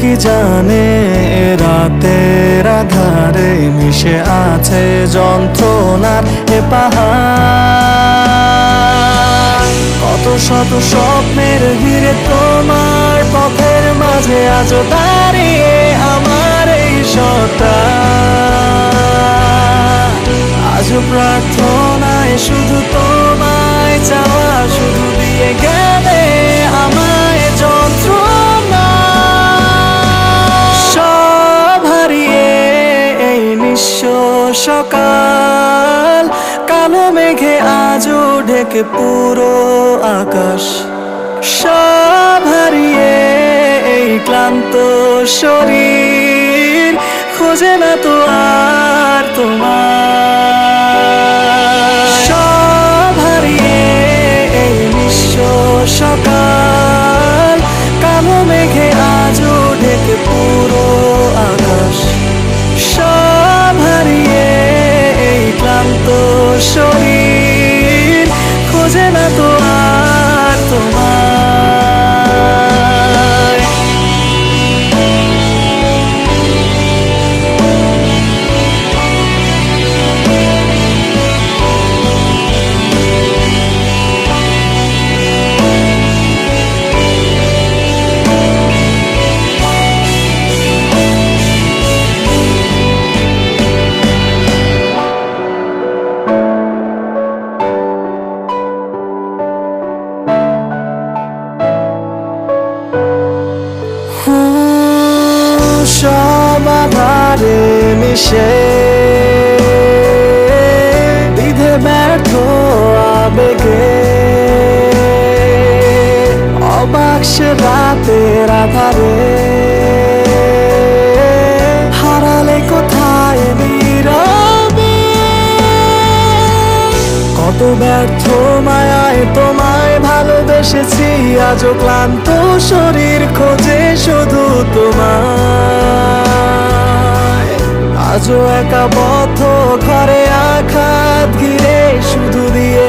কি জানে? রাতের আধারে মিশে আছে যন্ত্রণার এ পাহাড়। কত শত স্বপ্নের ভিড়ে তোমার পথের মাঝে আজ দাঁড়িয়ে আমার এই সতা আজ প্রার্থনায় শুধু তোমায় চাওয়া সকাল, কালো মেঘে আজও ঢেকে পুরো আকাশ। সব হারিয়ে এই ক্লান্ত শরীর, খোঁজে না তো আর এই ক্লান্ত শরীর আধারে মিশে। বিধে ব্যর্থ আবেগে। অবাক সে রাতের আধারে। হারালে কোথায় নীরবে? কত ব্যর্থ মায়ায় তোমায় ভালোবেসেছি, আজও ক্লান্ত শরীর খোঁজে শুধু তোমায়। আজও একা বথ ঘরে আঘাত ঘিরে শুধু দিয়ে